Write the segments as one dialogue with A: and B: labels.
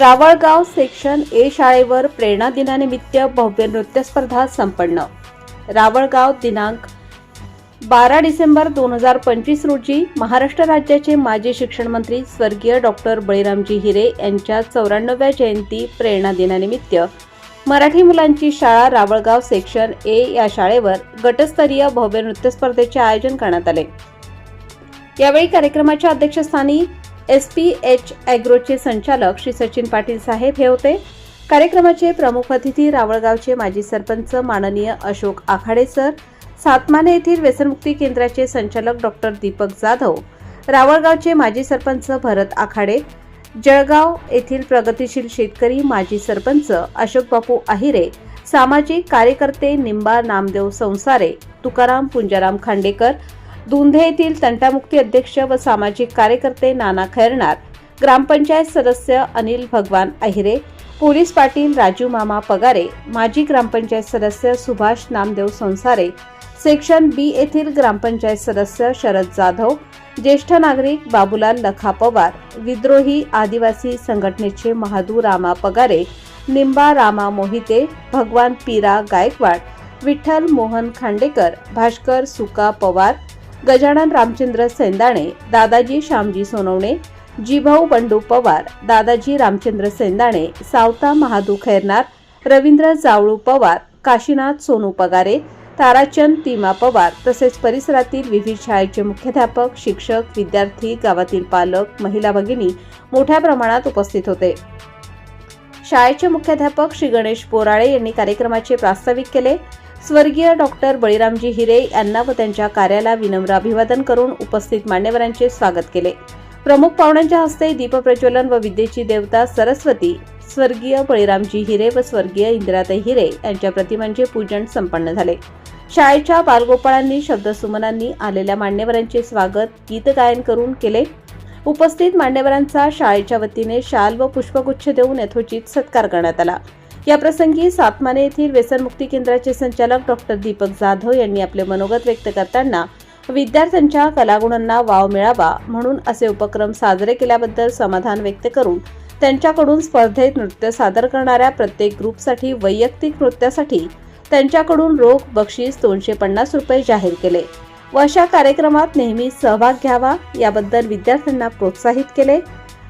A: Ravalgaon section A शाळेवर प्रेरणा दिनानिमित्त भव्य नृत्य स्पर्धा संपन्न. रावळगाव दिनांक बारा डिसेंबर दोन हजार पंचवीस रोजी महाराष्ट्र राज्याचे माजी शिक्षण मंत्री स्वर्गीय डॉक्टर बळीरामजी हिरे यांच्या चौऱ्याण्णव्या जयंती प्रेरणा दिनानिमित्त मराठी मुलांची शाळा रावळगाव सेक्शन ए या शाळेवर गटस्तरीय भव्य नृत्य स्पर्धेचे आयोजन करण्यात आले. यावेळी कार्यक्रमाच्या अध्यक्षस्थानी एस पी एच अॅग्रोचे संचालक श्री सचिन पाटील साहेब हे होते. कार्यक्रमाचे प्रमुख अतिथी रावळगावचे माजी सरपंच माननीय अशोक आखाडे सर सातमाने येथील व्यसनमुक्ती केंद्राचे संचालक डॉक्टर दीपक जाधव रावळगावचे माजी सरपंच भरत आखाडे जळगाव येथील प्रगतीशील शेतकरी माजी सरपंच अशोक बापू आहिरे सामाजिक कार्यकर्ते निंबा नामदेव संसारे तुकाराम पुंजाराम खांडेकर दुंधे येथील तंटामुक्ती अध्यक्ष व सामाजिक कार्यकर्ते नाना खैरनार ग्रामपंचायत सदस्य अनिल भगवान अहिरे पोलीस पाटील राजू मामा पगारे माजी ग्रामपंचायत सदस्य सुभाष नामदेव संसारे सेक्शन बी येथील ग्रामपंचायत सदस्य शरद जाधव ज्येष्ठ नागरिक बाबूलाल लखा पवार विद्रोही आदिवासी संघटनेचे महादू रामा पगारे निंबा रामा मोहिते भगवान पीरा गायकवाड विठ्ठल मोहन खांडेकर भास्कर सुका पवार गजानन रामचंद्र सेंदाणे दादाजी श्यामजी सोनवणे जीभाऊ बंडू पवार दादाजी रामचंद्र सेंदाणे सावता महादू खैरनार रवींद्र जावळू पवार काशीनाथ सोनू पगारे ताराचंद तीमा पवार तसेच परिसरातील विविध शाळेचे मुख्याध्यापक शिक्षक विद्यार्थी गावातील पालक महिला भगिनी मोठ्या प्रमाणात उपस्थित होते. शाळेचे मुख्याध्यापक श्री गणेश बोराळे यांनी कार्यक्रमाचे प्रास्ताविक केले. स्वर्गीय डॉक्टर बळीरामजी हिरे यांना व त्यांच्या कार्याला विनम्र अभिवादन करून उपस्थित मान्यवरांचे स्वागत केले. प्रमुख पाहुण्यांच्या हस्ते दीपप्रज्वलन व विद्येची देवता सरस्वती स्वर्गीय बळीरामजी हिरे व स्वर्गीय इंदिराताई हिरे यांच्या प्रतिमांचे पूजन संपन्न झाले. शाळेच्या बालगोपाळांनी शब्दसुमनांनी आलेल्या मान्यवरांचे स्वागत गीतगायन करून केले. उपस्थित मान्यवरांचा शाळेच्या वतीने शाल व पुष्पगुच्छ देऊन यथोचित सत्कार करण्यात आला. या प्रसंगी सातमाने येथील व्यसनमुक्ती केंद्राचे संचालक डॉक्टर दीपक जाधव यांनी आपले मनोगत व्यक्त करताना विद्यार्थ्यांच्या कलागुणांना वाव मिळावा म्हणून असे उपक्रम साजरे केल्याबद्दल समाधान व्यक्त करून त्यांच्याकडून स्पर्धेत नृत्य सादर करणाऱ्या प्रत्येक ग्रुपसाठी वैयक्तिक नृत्यासाठी त्यांच्याकडून रोख बक्षीस दोनशे पन्नास रुपये जाहीर केले. व अशा कार्यक्रमात नेहमी सहभाग घ्यावा याबद्दल विद्यार्थ्यांना प्रोत्साहित केले.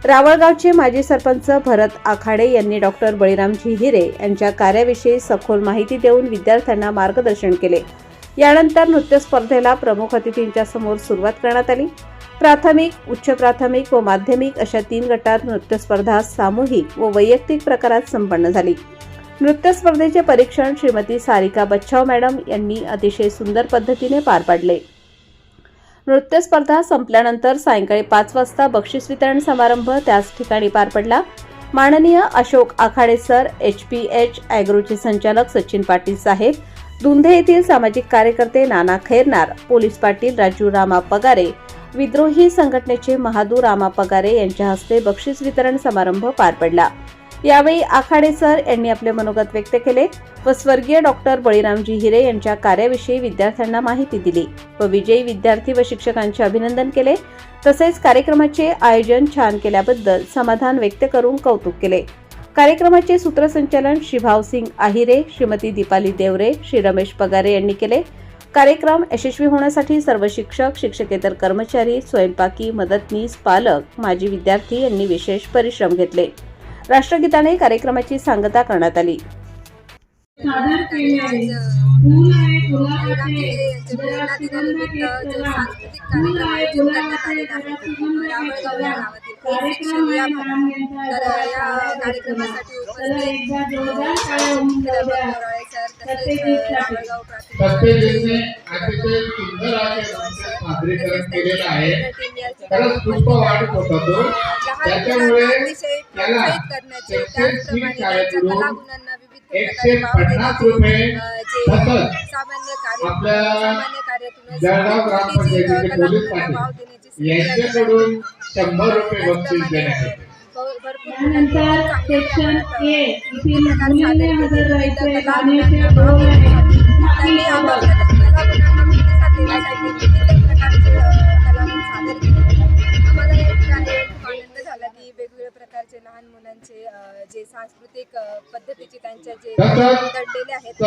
A: रावळगावचे माजी सरपंच भरत आखाडे यांनी डॉक्टर बळीराम हिरे यांच्या कार्याविषयी सखोल माहिती देऊन विद्यार्थ्यांना मार्गदर्शन केले. यानंतर नृत्य स्पर्धेला प्रमुख अतिथींच्या समोर सुरुवात करण्यात आली. प्राथमिक उच्च प्राथमिक व माध्यमिक अशा तीन गटात नृत्य स्पर्धा सामूहिक व वैयक्तिक प्रकारात संपन्न झाली. नृत्य स्पर्धेचे परीक्षण श्रीमती सारिका बच्छाव मॅडम यांनी अतिशय सुंदर पद्धतीने पार पाडले. नृत्य स्पर्धा संपल्यानंतर सायंकाळी पाच वाजता बक्षीस वितरण समारंभ त्याच ठिकाणी पार पडला. माननीय Ashok Akhade sir H P H अॅग्रोचे संचालक सचिन पाटील साहेब दुंधे येथील सामाजिक कार्यकर्ते नाना खैरनार पोलीस पाटील राजू रामा पगारे विद्रोही संघटनेचे महादू रामा पगारे यांच्या हस्ते बक्षीस वितरण समारंभ पार पडला. यावेळी आखाडे सर यांनी आपले मनोगत व्यक्त केले व स्वर्गीय डॉक्टर बळीरामजी हिरे यांच्या कार्याविषयी विद्यार्थ्यांना माहिती दिली व विजयी विद्यार्थी व शिक्षकांचे अभिनंदन केले. तसेच कार्यक्रमाचे आयोजन छान केल्याबद्दल समाधान व्यक्त करून कौतुक केले. कार्यक्रमाचे सूत्रसंचालन श्री भावसिंग आहिरे श्रीमती दीपाली देवरे श्री रमेश पगारे यांनी केले. कार्यक्रम यशस्वी होण्यासाठी सर्व शिक्षक शिक्षकेतर कर्मचारी स्वयंपाकी मदतनीस पालक माजी विद्यार्थी यांनी विशेष परिश्रम घेतले. राष्ट्रगीताने कार्यक्रमाची सांगता करण्यात आली.
B: सादर केले आहे. फूल आहे गुलाबाचे सांस्कृतिक आहे. या कार्यक्रमासाठी
C: अतिशय सुंदर असे सादरीकरण केलेलं आहे. खरंच खूप वाटत होता तो. त्याच्यामुळे त्याला एकशे पन्नास रुपये आपल्या जळगाव ग्रामपंचायतीचे पोलीस पाटील. यांच्याकडून शंभर रुपये बक्षीस देण्यात येते
D: त्यानंतर सेक्शन ए मुलींनी
B: सादर
D: हजर. राहायचे आहे
E: शंभर रुपये
B: अप्रतिम
E: बक्षीस
B: स्वरूपाचे
E: देण्यात
B: होते.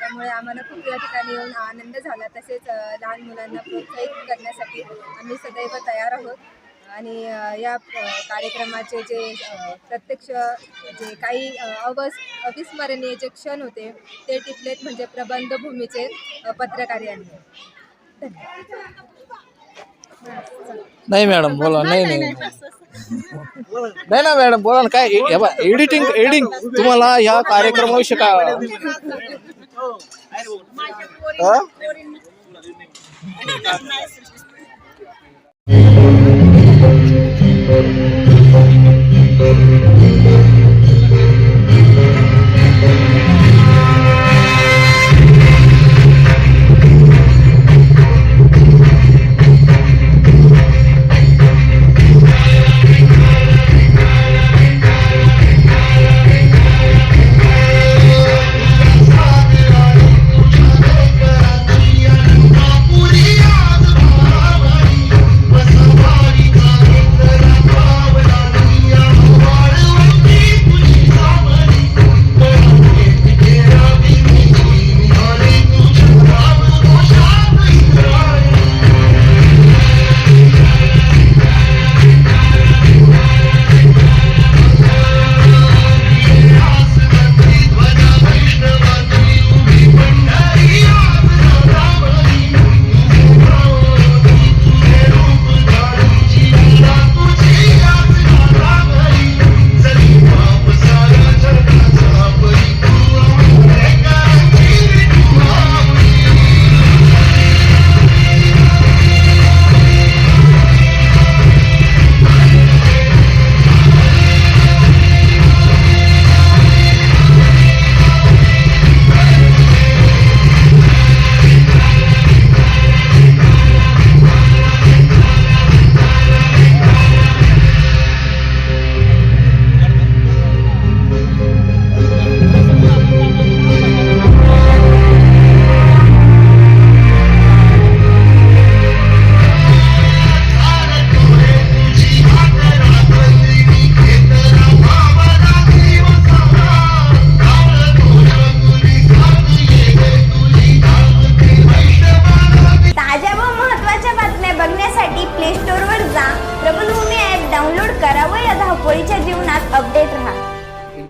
B: त्यामुळे आम्हाला खूप या ठिकाणी येऊन आनंद झाला. तसेच लहान मुलांना प्रोत्साहित करण्यासाठी आम्ही सदैव तयार आहोत. आणि या कार्यक्रमाचे जे प्रत्यक्ष जे काही अवस अविस्मरणीय जे क्षण होते ते टिपलेत म्हणजे प्रबंधभूमीचे अ, पत्रकार यांनी
F: नाही मॅडम बोला. नाही नाही नाही. ना मॅडम बोला ना काय हे बघा एडिटिंग एडिटिंग तुम्हाला ह्या कार्यक्रमाविषयी काय हा?